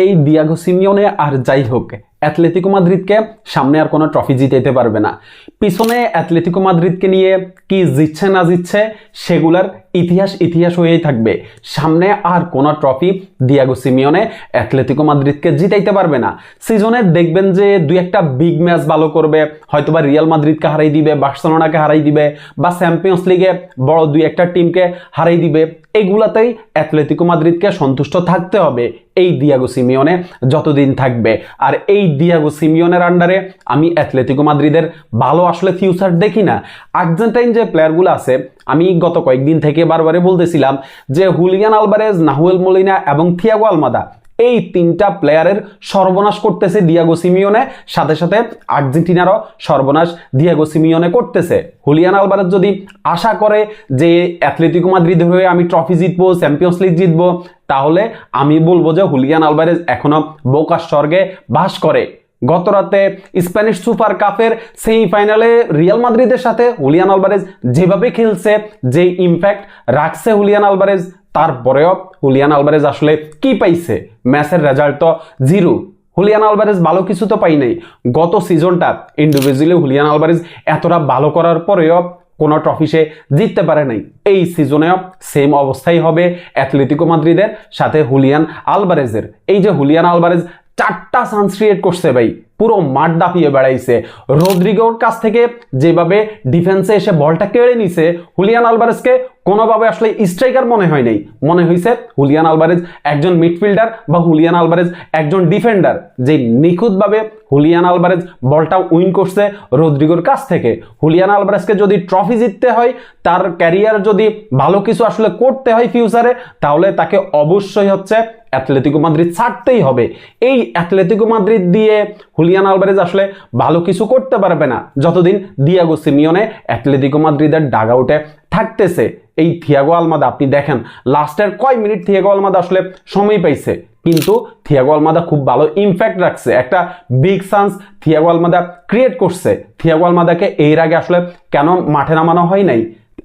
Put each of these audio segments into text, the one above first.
এই Diego Simeone আর যাই হোক অ্যাথলেটিকো মাদ্রিদকে সামনে আর কোনো ট্রফি জিতাইতে পারবে না। পিছনে অ্যাথলেটিকো মাদ্রিদকে নিয়ে কি জিতছে না জিতছে সেগুলার ইতিহাস ইতিহাস হয়েই থাকবে। সামনে আর কোনো ট্রফি দিয়াগো সিমিওনে অ্যাথলেটিকো মাদ্রিদকে জিতাইতে পারবে না। সিজনে দেখবেন যে দুই একটা বিগ ম্যাচ ভালো করবে, হয়তোবা রিয়াল মাদ্রিদকে হারাই দিবে বার্সেলোনাকে হারাই দিবে বা চ্যাম্পিয়ন্স লিগে বড় দুই একটা টিমকে হারাই দিবে, এগুলাতেই অ্যাথলেটিকো মাদ্রিদকে সন্তুষ্ট থাকতে হবে। এই দিয়াগো সিমিওনে যতদিন থাকবে। আর এই দিয়াগো সিমিয়নের আন্ডারে আমি অ্যাথলেটিকো মাদ্রিদের ভালো আসলে ফিউচার দেখি না। আর্জেন্টাইন যে প্লেয়ারগুলো আছে, আমি গত কয়েকদিন থেকে বারবারে বলতেছিলাম যে হুলিয়ান আলবারেজ নাহুয়েল মলিনা এবং থিয়াগো আলমাদা এই তিনটা প্লেয়ারের সর্বনাশ করতেছে ডিয়াগো সিমিওনে সাথে সাথে আর্জেন্টিনারও সর্বনাশ ডিয়াগো সিমিওনে করতেছে। হুলিয়ান আলবারেজ যদি আশা করে যে অ্যাথলেটিকো মাদ্রিদ হয়ে আমি ট্রফি জিতবো চ্যাম্পিয়ন্স লিগ জিতবো, তাহলে আমি বলব যে হুলিয়ান আলবারেজ এখনও বোকার স্বর্গে বাস করে। গত রাতে স্প্যানিশ সুপার কাপের সেমিফাইনালে রিয়াল মাদ্রিদের সাথে হুলিয়ান আলবারেজ যেভাবে খেলছে, যে ইম্প্যাক্ট রাখছে হুলিয়ান আলবারেজ তারপরেও হুলিয়ান আলবারেজ আসলে কি পাইছে? ম্যাচের রেজাল্ট তো জিরো। হুলিয়ান আলবারেজ ভালো কিছু তো পাই নাই। গত সিজনটা ইন্ডিভিজুয়ালি হুলিয়ান আলবারেজ এতটা ভালো করার পরেও কোনো ট্রফি সে জিততে পারে নাই। এই সিজনেও সেম অবস্থাই হবে অ্যাথলেটিকো মাদ্রিদের, সাথে হুলিয়ান আলবারেজের। এই যে হুলিয়ান আলবারেজ চারটা চান্স ক্রিয়েট করছে ভাই, পুরো মাঠ দাপিয়ে বেড়াইছে। রদ্রিগোর কাছ থেকে যেভাবে ডিফেন্সে এসে বলটা কেড়ে নিছে, হুলিয়ান আলবারেজকে কোনোভাবে আসলে স্ট্রাইকার মনে হয় নাই। মনে হয়েছে হুলিয়ান আলবারেজ একজন মিডফিল্ডার বা হুলিয়ান আলবারেজ একজন ডিফেন্ডার, যে নিখুঁতভাবে হুলিয়ান আলবারেজ বলটা উইন করছে রদ্রিগোর কাছ থেকে। হুলিয়ান আলবারেজকে যদি ট্রফি জিততে হয়, তার ক্যারিয়ার যদি ভালো কিছু আসলে করতে হয় ফিউচারে তাহলে তাকে অবশ্যই হচ্ছে অ্যাথলেটিকো মাদ্রিদ ছাড়তেই হবে। এই অ্যাথলেটিকো মাদ্রিদ দিয়ে হুলিয়ান আলবারেজ আসলে ভালো কিছু করতে পারবে না। যতদিন দিয়াগো সিমিওনে অ্যাথলেটিকো মাদ্রিদের ডাগ আউটে থাকতেছে। এই থিয়াগো আলমাদা, আপনি দেখেন, লাস্টের কয় মিনিট থিয়াগো আলমাদা আসলে সময় পাইছে? কিন্তু থিয়াগো আলমাদা খুব ভালো ইম্প্যাক্ট রাখছে। একটা big chance Thiago Almada create করছে। থিয়াগো আলমাদাকে এর আগে আসলে কেন মাঠে নামানো হয় নাই?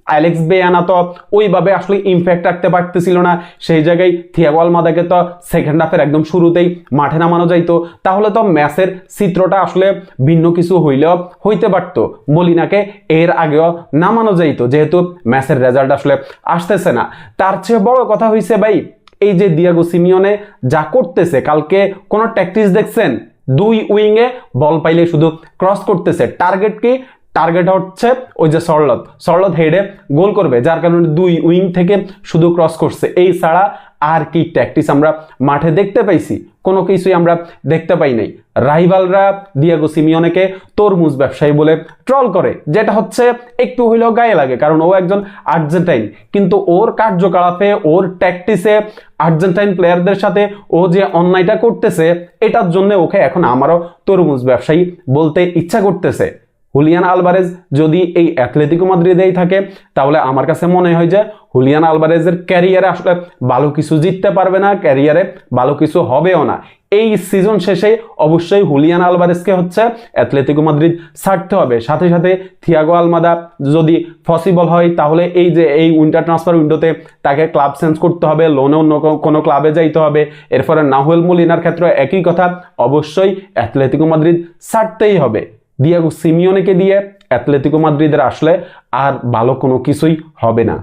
অ্যালেক্স বেয়ানা তো ওইভাবে আসলে ইম্প্যাক্ট রাখতে পারতেছিল না। সেই জায়গায় থিয়াগো আলমাদাকে তো সেকেন্ড হাফের একদম শুরুতেই মাঠে নামানো যাইতো। তাহলে তো ম্যাচের চিত্রটা আসলে ভিন্ন কিছু হইলেও হইতে পারতো। মলিনাকে এর আগেও নামানো যাইতো, যেহেতু ম্যাচের রেজাল্ট আসলে আসতেছে না। তার চেয়ে বড় কথা হইছে ভাই, এই যে দিয়াগো সিমিয়নে যা করতেছে, কালকে কোনো ট্যাকটিস দেখছেন? দুই উইংয়ে বল পাইলে শুধু ক্রস করতেছে। টার্গেট কি? টার্গেট হচ্ছে ওই যে সরলত সরলত হেডে গোল করবে, যার কারণে দুই উইং থেকে শুধু ক্রস করছে। এই ছাড়া আর কি ট্যাকটিস আমরা মাঠে দেখতে পাইছি? কোনো কিছুই আমরা দেখতে পাই নাই। রাইভালরা দিয়াগো সিমিওনেকে তরমুজ ব্যবসায়ী বলে ট্রল করে, যেটা হচ্ছে একটু হইলেও গায়ে লাগে, কারণ ও একজন আর্জেন্টাইন। কিন্তু ওর কার্যকলাপে, ওর ট্যাকটিসে আর্জেন্টাইন প্লেয়ারদের সাথে ও যে অন্যায়টা করতেছে, এটার জন্য ওকে এখন আমারও তরমুজ ব্যবসায়ী বলতে ইচ্ছা করতেছে। হুলিয়ান আলবারেজ যদি এই অ্যাথলেটিকো মাদ্রিদেই থাকে, তাহলে আমার কাছে মনে হয় যে হুলিয়ান আলবারেজের ক্যারিয়ারে আসলে ভালো কিছু জিততে পারবে না, ক্যারিয়ারে ভালো কিছু হবেও না। এই সিজন শেষে অবশ্যই হুলিয়ান আলবারেজকে হচ্ছে অ্যাথলেটিকো মাদ্রিদ ছাড়তে হবে। সাথে সাথে থিয়াগো আলমাদা যদি পসিবল হয়, তাহলে এই যে এই উইন্টার ট্রান্সফার উইন্ডোতে তাকে ক্লাব চেঞ্জ করতে হবে লোনে অন্য কোনো ক্লাবে যাইতে হবে। এরপরে নাহুয়েল মুলিনার ক্ষেত্রে একই কথা, অবশ্যই অ্যাথলেটিকো মাদ্রিদ ছাড়তেই হবে। দিয়াগো সিমিওনেকে দিয়ে অ্যাথলেটিকো মাদ্রিদের আসলে আর ভালো কোনো কিছুই হবে না।